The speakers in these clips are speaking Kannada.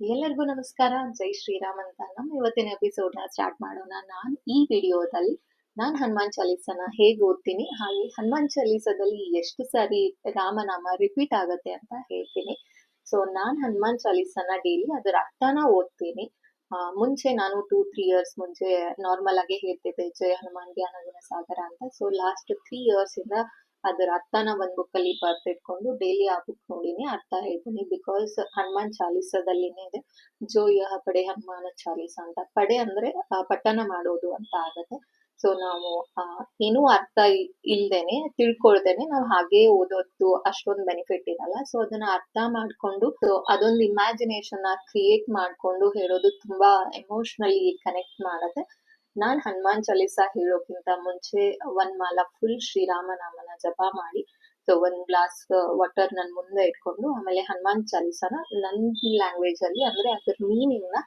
ಎಲ್ಲರಿಗೂ ನಮಸ್ಕಾರ. ಜೈ ಶ್ರೀರಾಮ್ ಅಂತ ನಮ್ಮ ಇವತ್ತಿನ ಎಪಿಸೋಡ್ನ ಸ್ಟಾರ್ಟ್ ಮಾಡೋಣ. ನಾನ್ ಈ ವಿಡಿಯೋದಲ್ಲಿ ನಾನ್ ಹನುಮಾನ್ ಚಾಲೀಸನ ಹೇಗೆ ಓದ್ತೀನಿ, ಹಾಗೆ ಹನುಮಾನ್ ಚಾಲೀಸದಲ್ಲಿ ಎಷ್ಟು ಸಾರಿ ರಾಮನಾಮ ರಿಪೀಟ್ ಆಗತ್ತೆ ಅಂತ ಹೇಳ್ತೀನಿ. ಸೊ ನಾನ್ ಹನುಮಾನ್ ಚಾಲೀಸನ ಡೈಲಿ ಅದರ ಅರ್ಥನ ಓದ್ತೀನಿ. ಮುಂಚೆ ನಾನು ಟೂ ತ್ರೀ ಇಯರ್ಸ್ ಮುಂಚೆ ನಾರ್ಮಲ್ ಆಗಿ ಹೇಳ್ತಿದ್ದೆ, ಜಯ ಹನುಮಾನ್ ಜ್ಞಾನ ಗುಣ ಸಾಗರ ಅಂತ. ಸೊ ಲಾಸ್ಟ್ ತ್ರೀ ಇಯರ್ಸ್ ಇಂದ ಅದರ ಅರ್ಥನ ಒಂದ್ ಬುಕ್ ಅಲ್ಲಿ ಬರ್ತಿಟ್ಕೊಂಡು ಡೈಲಿ ಆ ಬುಕ್ ನೋಡಿನೇ ಅರ್ಥ ಹೇಳ್ತೀನಿ ಬಿಕಾಸ್ ಹನುಮಾನ್ ಚಾಲೀಸದಲ್ಲಿನೇ ಇದೆ. ಜೋ ಪಡೆ ಹನುಮಾನ ಚಾಲೀಸ ಅಂತ. ಪಡೆ ಅಂದ್ರೆ ಪಠನ ಮಾಡೋದು ಅಂತ ಆಗತ್ತೆ. ಸೊ ನಾವು ಏನೂ ಅರ್ಥ ಇಲ್ದೇನೆ ತಿಳ್ಕೊಳ್ದೇನೆ ನಾವು ಹಾಗೆ ಓದೋದು ಅಷ್ಟೊಂದು ಬೆನಿಫಿಟ್ ಇರಲ್ಲ. ಸೊ ಅದನ್ನ ಅರ್ಥ ಮಾಡ್ಕೊಂಡು ಅದೊಂದು ಇಮ್ಯಾಜಿನೇಷನ್ ಕ್ರಿಯೇಟ್ ಮಾಡ್ಕೊಂಡು ಹೇಳೋದು ತುಂಬಾ ಎಮೋಷನಲಿ ಕನೆಕ್ಟ್ ಮಾಡತ್ತೆ. ನಾನ್ ಹನುಮಾನ್ ಚಾಲೀಸ ಹೇಳೋಕ್ಕಿಂತ ಮುಂಚೆ ಒಂದ್ ಮಾಲ ಫುಲ್ ಶ್ರೀರಾಮನಾಮನ ಜಪ ಮಾಡಿ ಸೊ ಒಂದ್ ಗ್ಲಾಸ್ ವಾಟರ್ ನನ್ನ ಮುಂದೆ ಇಟ್ಕೊಂಡು, ಆಮೇಲೆ ಹನುಮಾನ್ ಚಾಲೀಸನ ನನ್ನ ಲ್ಯಾಂಗ್ವೇಜ್ ಅಲ್ಲಿ, ಅಂದ್ರೆ ಅದ್ರ ಮೀನಿಂಗ್ನ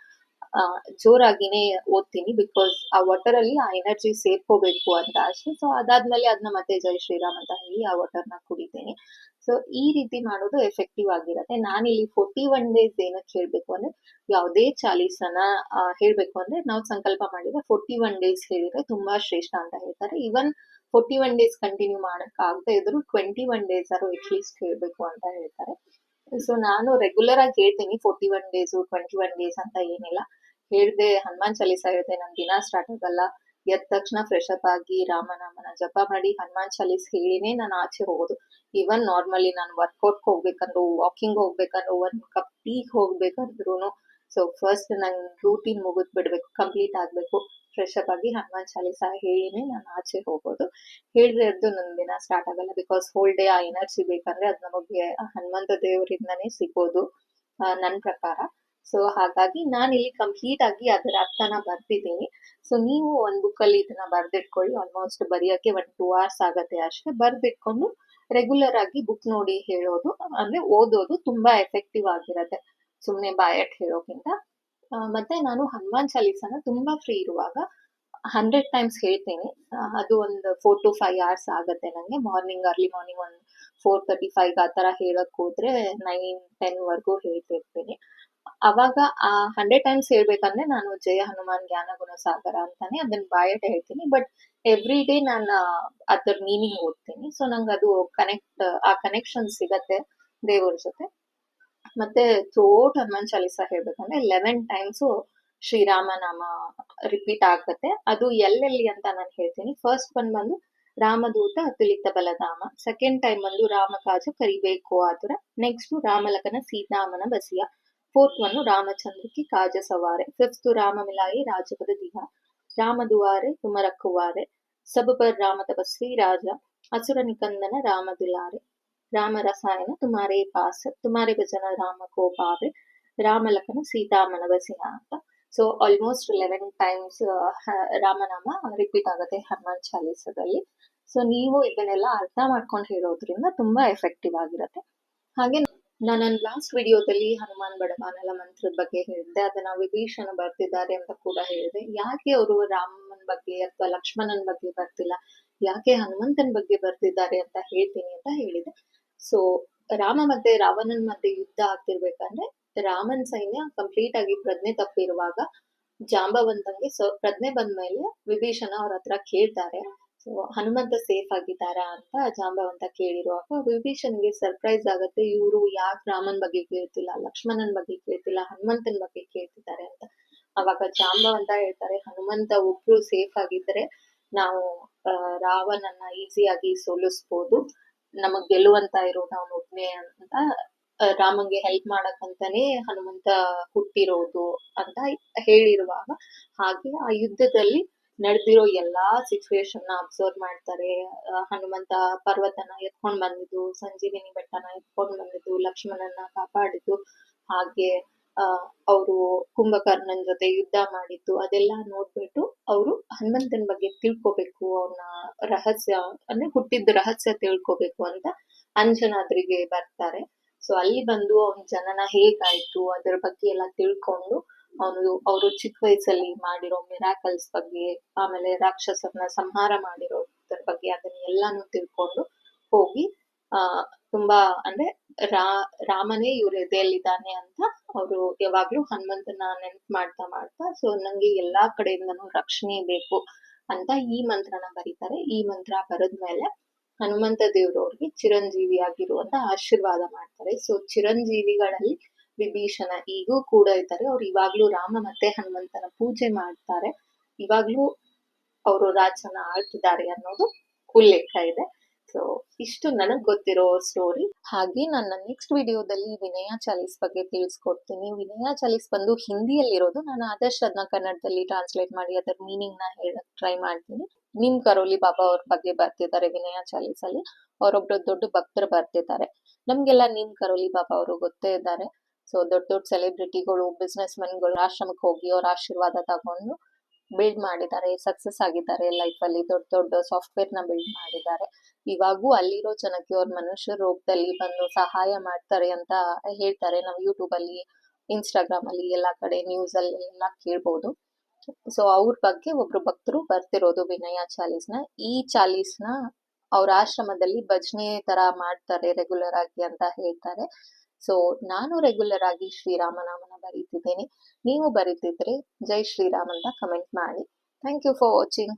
ಜೋರಾಗಿನೇ ಓದ್ತೀನಿ ಬಿಕಾಸ್ ಆ ವಾಟರ್ ಅಲ್ಲಿ ಆ ಎನರ್ಜಿ ಸೇರ್ಕೋಬೇಕು ಅಂತ ಅಷ್ಟೇ ಸೊ ಅದಾದ್ಮೇಲೆ ಅದನ್ನ ಮತ್ತೆ ಜೈ ಶ್ರೀರಾಮ್ ಅಂತ ಹೇಳಿ ಆ ವಾಟರ್ನ ಕುಡಿತೀನಿ. ಸೊ ಈ ರೀತಿ ಮಾಡೋದು ಎಫೆಕ್ಟಿವ್ ಆಗಿರತ್ತೆ. ನಾನಿಲ್ಲಿ ಫೋರ್ಟಿ ಒನ್ ಡೇಸ್ ಏನಕ್ಕೆ ಹೇಳ್ಬೇಕು ಅಂದ್ರೆ ಯಾವುದೇ ಚಾಲೀಸನ ಆ, ಹೇಳ್ಬೇಕು ಅಂದ್ರೆ ನಾವು ಸಂಕಲ್ಪ ಮಾಡಿದ್ರೆ ಫೋರ್ಟಿ ಒನ್ ಡೇಸ್ ಹೇಳಿದ್ರೆ ತುಂಬಾ ಶ್ರೇಷ್ಠ ಅಂತ ಹೇಳ್ತಾರೆ. Even forty one days continue ಮಾಡಕ್ ಆಗದೆ ಇದ್ರು ಟ್ವೆಂಟಿ ಒನ್ ಡೇಸ್ ಆರು ಅಟ್ಲೀಸ್ಟ್ ಹೇಳ್ಬೇಕು ಅಂತ ಹೇಳ್ತಾರೆ. ಸೊ ನಾನು ರೆಗ್ಯುಲರ್ ಆಗಿ ಹೇಳ್ತೀನಿ forty one days twenty one days ಅಂತ ಏನಿಲ್ಲ. ಹೇಳ್ದೆ, ಹನುಮಾನ್ ಚಾಲೀಸ ಹೇಳ್ದೆ, ನನ್ ದಿನ ಸ್ಟಾರ್ಟ್ ಆಗಲ್ಲ. ಎದ್ದ ತಕ್ಷಣ ಫ್ರೆಶ್ ಅಪ್ ಆಗಿ ರಾಮನಾಮನ ಜಪ ಮಾಡಿ ಹನುಮಾನ್ ಚಾಲೀಸ್ ಹೇಳಿನೇ ನಾನು ಆಚೆ ಹೋಗೋದು. ಇವನ್ ನಾರ್ಮಲಿ ನಾನು ವರ್ಕೌಟ್ ಹೋಗ್ಬೇಕಂದ್ರು ವಾಕಿಂಗ್ ಹೋಗ್ಬೇಕಂದ್ರು, ಒಂದ್ ಕಪ್ ಟೀ ಹೋಗ್ಬೇಕಂದ್ರು ಸೊ ಫಸ್ಟ್ ನನ್ ರೂಟೀನ್ ಮುಗಿದ್ ಬಿಡ್ಬೇಕು ಕಂಪ್ಲೀಟ್ ಆಗ್ಬೇಕು. ಫ್ರೆಶ್ ಅಪ್ ಆಗಿ ಹನುಮಾನ್ ಚಾಲೀಸ ಹೇಳಿನೇ ನಾನು ಆಚೆ ಹೋಗೋದು. ಹೇಳಿದ್ರೆ ಅದು ನನ್ ದಿನ ಸ್ಟಾರ್ಟ್ ಆಗಲ್ಲ ಬಿಕಾಸ್ ಹೋಲ್ ಡೇ ಆ ಎನರ್ಜಿ ಬೇಕಂದ್ರೆ ಅದ್ ನಮಗೆ ಹನುಮಂತ ದೇವರಿಂದನೇ ಸಿಗೋದು ನನ್ನ ನನ್ ಪ್ರಕಾರ. ಸೊ ಹಾಗಾಗಿ ನಾನು ಇಲ್ಲಿ ಕಂಪ್ಲೀಟ್ ಆಗಿ ಅದರ ಅರ್ಥನ ಬರ್ತಿದ್ದೀನಿ ಸೊ ನೀವು ಒಂದ್ ಬುಕ್ ಅಲ್ಲಿ ಇದನ್ನ ಬರ್ದಿಟ್ಕೊಳ್ಳಿ. ಆಲ್ಮೋಸ್ಟ್ ಬರೆಯೋಕ್ಕೆ ಒಂದು ಟೂ ಅವರ್ಸ್ ಆಗತ್ತೆ ಅಷ್ಟೇ. ಬರ್ದಿಟ್ಕೊಂಡು ರೆಗ್ಯುಲರ್ ಆಗಿ ಬುಕ್ ನೋಡಿ ಹೇಳೋದು. ಅಂದ್ರೆ ಓದೋದು ತುಂಬಾ ಎಫೆಕ್ಟಿವ್ ಆಗಿರತ್ತೆ. ಸುಮ್ನೆ ಬಾಯಟ್ ಹೇಳೋಕ್ಕಿಂತ. ಮತ್ತೆ ನಾನು ಹನುಮಾನ್ ಚಾಲೀಸನ ತುಂಬಾ ಫ್ರೀ ಇರುವಾಗ ಹಂಡ್ರೆಡ್ ಟೈಮ್ಸ್ ಹೇಳ್ತೀನಿ. ಅದು ಒಂದು ಫೋರ್ ಟು ಫೈವ್ ಅವರ್ಸ್ ಆಗತ್ತೆ ನಂಗೆ. ಮಾರ್ನಿಂಗ್ ಅರ್ಲಿ ಮಾರ್ನಿಂಗ್ ಒಂದು ಫೋರ್ ತರ್ಟಿ ಫೈವ್ ಆ ತರ ಹೇಳಕ್ ಹೋದ್ರೆ ನೈನ್ ಟೆನ್ ವರ್ಗೂ ಹೇಳ್ತಿರ್ತೀನಿ. ಅವಾಗ ಆ ಹಂಡ್ರೆಡ್ ಟೈಮ್ಸ್ ಹೇಳ್ಬೇಕಂದ್ರೆ ನಾನು ಜಯ ಹನುಮಾನ್ ಜ್ಞಾನ ಗುಣ ಸಾಗರ ಅಂತಾನೆ ಅದನ್ನ ಬಾಯಟ್ ಹೇಳ್ತೀನಿ. ಬಟ್ ಎವ್ರಿ ಡೇ ನಾನು ಅದ್ರ ಮೀನಿಂಗ್ ಓದ್ತೀನಿ. ಸೊ ನಂಗೆ ಅದು ಕನೆಕ್ಟ್ ಆ ಕನೆಕ್ಷನ್ ಸಿಗತ್ತೆ ದೇವರ ಜೊತೆ. ಮತ್ತೆ ಥ್ರೋಟ್ ಹನುಮಾನ್ ಚಾಲೀಸ ಹೇಳ್ಬೇಕಂದ್ರೆ ಲೆವೆನ್ ಟೈಮ್ಸ್ ಶ್ರೀರಾಮನಾಮ ರಿಪೀಟ್ ಆಗತ್ತೆ. ಅದು ಎಲ್ಲೆಲ್ಲಿ ಅಂತ ನಾನು ಹೇಳ್ತೀನಿ. ಫಸ್ಟ್ ಒನ್ ಬಂದು ರಾಮದೂತ, ಅತುಲಿತ ಬಲಧಾಮ. ಸೆಕೆಂಡ್ ಟೈಮ್ ಬಂದು ರಾಮಕಾಜ, ಕರಿಬೇಕು ಆತರ. ನೆಕ್ಸ್ಟ್ ರಾಮಲಕನ ಸೀತಾಮನ ಬಸಿಯ. ಫೋರ್ತ್ ಒನ್ ರಾಮಚಂದ್ರಕಿ ಕಾಜ ಸವಾರೆ ಫಿಫ್ತ್ ರಾಮ ಮಿಲಾಯಿ ರಾಜಪದ ದಿಹ ರಾಮ ದುವಾರೆ ತುಮರಕ್ಕುವಾರೆ ಸಬಬರ್ ರಾಮ ತಪಸ್ವಿ ರಾಜ ಅಸುರ ನಿಕಂದನ ರಾಮ ದುಲಾರೆ ರಾಮ ರಸಾಯನ ತುಮಾರೇ ಪಾಸ ತುಮಾರೇ ಭಜನ ರಾಮ ಕೋಪಾವೆ ರಾಮಲಕನ ರಾಮ ಸಿಂಹ ಅಂತ ಸೊ ಆಲ್ಮೋಸ್ಟ್ ಲೆವೆನ್ ಟೈಮ್ಸ್ ರಾಮನಾಮ ರಿಪೀಟ್ ಆಗುತ್ತೆ ಹನುಮಾನ್ ಚಾಲೀಸದಲ್ಲಿ. ಸೊ ನೀವು ಇದನ್ನೆಲ್ಲ ಅರ್ಥ ಮಾಡ್ಕೊಂಡು ಹೇಳೋದ್ರಿಂದ ತುಂಬಾ ಎಫೆಕ್ಟಿವ್ ಆಗಿರುತ್ತೆ. ಹಾಗೆ ನಾನು ನನ್ನ ಲಾಸ್ಟ್ ವಿಡಿಯೋದಲ್ಲಿ ಹನುಮಾನ್ ಬಡವಾನಲ ಮಂತ್ರದ ಬಗ್ಗೆ ಹೇಳಿದೆ ಅದನ್ನ ವಿಭೀಷಣ ಬರ್ತಿದ್ದಾರೆ ಅಂತ ಕೂಡ ಹೇಳಿದೆ. ಯಾಕೆ ಅವರು ರಾಮನ ಬಗ್ಗೆ ಅಥವಾ ಲಕ್ಷ್ಮಣನ ಬಗ್ಗೆ ಬರ್ತಿಲ್ಲ ಯಾಕೆ ಹನುಮಂತನ ಬಗ್ಗೆ ಬರ್ತಿದ್ದಾರೆ ಅಂತ ಹೇಳ್ತೀನಿ ಅಂತ ಹೇಳಿದೆ. ಸೊ ರಾಮ ಮತ್ತೆ ರಾವಣನ್ ಮಧ್ಯೆ ಯುದ್ಧ ಆಗ್ತಿರ್ಬೇಕಂದ್ರೆ ರಾಮನ್ ಸೈನ್ಯ ಕಂಪ್ಲೀಟ್ ಆಗಿ ಪ್ರಜ್ಞೆ ತಪ್ಪಿರುವಾಗ ಜಾಂಬವಂತಂಗೆ ಸೊ, ಪ್ರಜ್ಞೆ ಬಂದ್ಮೇಲೆ ವಿಭೀಷಣ ಅವ್ರ ಹತ್ರ ಕೇಳ್ತಾರೆ. ಸೊ ಹನುಮಂತ ಸೇಫ್ ಆಗಿದ್ದಾರಾ ಅಂತ ಜಾಂಬವಂತ ಕೇಳಿರುವಾಗ ವಿಭೀಷಣ್ಗೆ ಸರ್ಪ್ರೈಸ್ ಆಗತ್ತೆ. ಇವರು ಯಾಕೆ ರಾಮನ್ ಬಗ್ಗೆ ಕೇಳ್ತಿಲ್ಲ, ಲಕ್ಷ್ಮಣನ್ ಬಗ್ಗೆ ಕೇಳ್ತಿಲ್ಲ, ಹನುಮಂತನ್ ಬಗ್ಗೆ ಕೇಳ್ತಿದ್ದಾರೆ ಅಂತ. ಅವಾಗ ಜಾಂಬವಂತ ಹೇಳ್ತಾರೆ, ಹನುಮಂತ ಒಬ್ರು ಸೇಫ್ ಆಗಿದ್ರೆ ನಾವು ರಾವಣನ್ನ ಈಸಿಯಾಗಿ ಸೋಲಿಸ್ಬೋದು. ನಮಗ್ ಗೆಲ್ಲುವಂತ ಇರೋದು ಅವನು ಒಬ್ನೇ ಅಂತ ರಾಮಂಗೆ ಹೆಲ್ಪ್ ಮಾಡಕ್ಕಂತಾನೆ ಹನುಮಂತ ಹುಟ್ಟಿರೋದು ಅಂತ ಹೇಳಿರುವಾಗ ಹಾಗೆ ಆ ಯುದ್ಧದಲ್ಲಿ ನಡೆದಿರೋ ಎಲ್ಲಾ ಸಿಚುವೇಶನ್ನ ಅಬ್ಸರ್ವ್ ಮಾಡ್ತಾರೆ. ಹನುಮಂತ ಪರ್ವತನ ಎತ್ಕೊಂಡ್ ಬಂದಿದ್ದು, ಸಂಜೀವಿನಿ ಬೆಟ್ಟನ ಎತ್ಕೊಂಡ್ ಬಂದಿದ್ದು, ಲಕ್ಷ್ಮಣನ ಕಾಪಾಡಿದ್ದು, ಹಾಗೆ ಅಹ್ ಅವರು ಕುಂಭಕರ್ಣನ್ ಜೊತೆ ಯುದ್ಧ ಮಾಡಿದ್ದು, ಅದೆಲ್ಲ ನೋಡ್ಬಿಟ್ಟು ಅವರು ಹನುಮಂತನ ಬಗ್ಗೆ ತಿಳ್ಕೊಬೇಕು ಅವನ ರಹಸ್ಯ, ಅಂದ್ರೆ ಹುಟ್ಟಿದ ರಹಸ್ಯ ತಿಳ್ಕೊಬೇಕು ಅಂತ ಅಂಜನಾದ್ರಿಗೆ ಬರ್ತಾರೆ. ಸೊ ಅಲ್ಲಿ ಬಂದು ಅವನ ಜನನ ಹೇಗಾಯ್ತು, ಅದ್ರ ಬಗ್ಗೆ ಎಲ್ಲ ತಿಳ್ಕೊಂಡು ಅವನು ಅವರು ಚಿಕ್ಕ ವಯಸ್ಸಲ್ಲಿ ಮಾಡಿರೋ ಮಿರಾಕಲ್ಸ್ ಬಗ್ಗೆ, ಆಮೇಲೆ ರಾಕ್ಷಸರನ್ನ ಸಂಹಾರ ಮಾಡಿರೋದ್ರ ಬಗ್ಗೆ ಅದನ್ನ ಎಲ್ಲಾನು ತಿಳ್ಕೊಂಡು ಹೋಗಿ, ಆ, ತುಂಬಾ ಅಂದ್ರೆ ರಾ, ರಾಮನೇ ಇವ್ರ ಎದೆಯಲ್ಲಿದ್ದಾನೆ ಅಂತ ಅವರು ಯಾವಾಗ್ಲೂ ಹನುಮಂತನ ನೆನ್ಪು ಮಾಡ್ತಾ ಮಾಡ್ತಾ ಸೊ ನಂಗೆ ಎಲ್ಲಾ ಕಡೆಯಿಂದನೂ ರಕ್ಷಣೆ ಬೇಕು ಅಂತ ಈ ಮಂತ್ರನ ಬರೀತಾರೆ. ಈ ಮಂತ್ರ ಬರದ್ಮೇಲೆ ಹನುಮಂತ ದೇವ್ರವ್ರಿಗೆ ಚಿರಂಜೀವಿ ಆಗಿರುವಂತ ಆಶೀರ್ವಾದ ಮಾಡ್ತಾರೆ. ಸೊ ಚಿರಂಜೀವಿಗಳಲ್ಲಿ ವಿಭೀಷಣ ಈಗೂ ಕೂಡ ಇದ್ದಾರೆ. ಅವ್ರು ಇವಾಗ್ಲೂ ರಾಮ ಮತ್ತೆ ಹನುಮಂತನ ಪೂಜೆ ಮಾಡ್ತಾರೆ. ಇವಾಗ್ಲೂ ಅವರು ರಾಜನ ಆಳ್ತಿದ್ದಾರೆ ಅನ್ನೋದು ಉಲ್ಲೇಖ ಇದೆ. ಸೊ ಇಷ್ಟು ನನಗ್ ಗೊತ್ತಿರೋ ಸ್ಟೋರಿ ಹಾಗೆ ನನ್ನ ನೆಕ್ಸ್ಟ್ ವಿಡಿಯೋದಲ್ಲಿ ವಿನಯ ಚಾಲೀಸ್ ಬಗ್ಗೆ ತಿಳಿಸ್ಕೊಡ್ತೀನಿ. ವಿನಯ ಚಾಲೀಸ್ ಬಂದು ಹಿಂದಿಯಲ್ಲಿರೋದು. ನಾನು ಆದಷ್ಟು ಅದನ್ನ ಕನ್ನಡದಲ್ಲಿ ಟ್ರಾನ್ಸ್ಲೇಟ್ ಮಾಡಿ ಅದರ ಮೀನಿಂಗ್ನ ಹೇಳಕ್ ಟ್ರೈ ಮಾಡ್ತೀನಿ. ನಿಮ್ ಕರೋಲಿ ಬಾಬಾ ಅವ್ರ ಬಗ್ಗೆ ಬರ್ತಿದ್ದಾರೆ ವಿನಯ ಚಾಲೀಸ್ ಅಲ್ಲಿ ಅವರೊಬ್ರು ದೊಡ್ಡ ಭಕ್ತರು ಬರ್ತಿದ್ದಾರೆ. ನಮ್ಗೆಲ್ಲ ನಿಮ್ ಕರೋಲಿ ಬಾಬಾ ಅವರು ಗೊತ್ತೇ ಇದ್ದಾರೆ. ಸೊ ದೊಡ್ಡ ದೊಡ್ಡ ಸೆಲೆಬ್ರಿಟಿಗಳು ಬಿಸ್ನೆಸ್ಗಳು ಆಶ್ರಮಕ್ಕೆ ಹೋಗಿ ಅವ್ರ ಆಶೀರ್ವಾದ ತಗೊಂಡು ಬಿಲ್ಡ್ ಮಾಡಿದ್ದಾರೆ ಸಕ್ಸಸ್ ಆಗಿದ್ದಾರೆ ಲೈಫ್ ಅಲ್ಲಿ ದೊಡ್ಡ ದೊಡ್ಡ ಸಾಫ್ಟ್ವೇರ್ನ ಬಿಲ್ಡ್ ಮಾಡಿದ್ದಾರೆ. ಇವಾಗೂ ಅಲ್ಲಿರೋ ಜನಕ್ಕೆ ಅವ್ರ ಮನುಷ್ಯ ರೋಗದಲ್ಲಿ ಬಂದು ಸಹಾಯ ಮಾಡ್ತಾರೆ ಅಂತ ಹೇಳ್ತಾರೆ. ನಾವು ಯೂಟ್ಯೂಬ್ ಅಲ್ಲಿ ಇನ್ಸ್ಟಾಗ್ರಾಮ್ ಅಲ್ಲಿ ಎಲ್ಲಾ ಕಡೆ ನ್ಯೂಸ್ ಅಲ್ಲಿ ಎಲ್ಲ ಕೇಳ್ಬಹುದು ಸೊ ಅವ್ರ ಬಗ್ಗೆ ಒಬ್ರು ಭಕ್ತರು ಬರ್ತಿರೋದು ವಿನಯ ಚಾಲೀಸ್ನ. ಈ ಚಾಲೀಸ್ನ ಅವ್ರ ಆಶ್ರಮದಲ್ಲಿ ಭಜನೆ ತರ ಮಾಡ್ತಾರೆ ರೆಗ್ಯುಲರ್ ಆಗಿ ಅಂತ ಹೇಳ್ತಾರೆ. ಸೊ ನಾನು ರೆಗ್ಯುಲರ್ ಆಗಿ ಶ್ರೀರಾಮನಾಮನ ಬರೀತಿದ್ದೀನಿ. ನೀವು ಬರೀತಿದ್ರೆ ಜೈ ಶ್ರೀರಾಮ್ ಅಂತ ಕಮೆಂಟ್ ಮಾಡಿ. Thank you for watching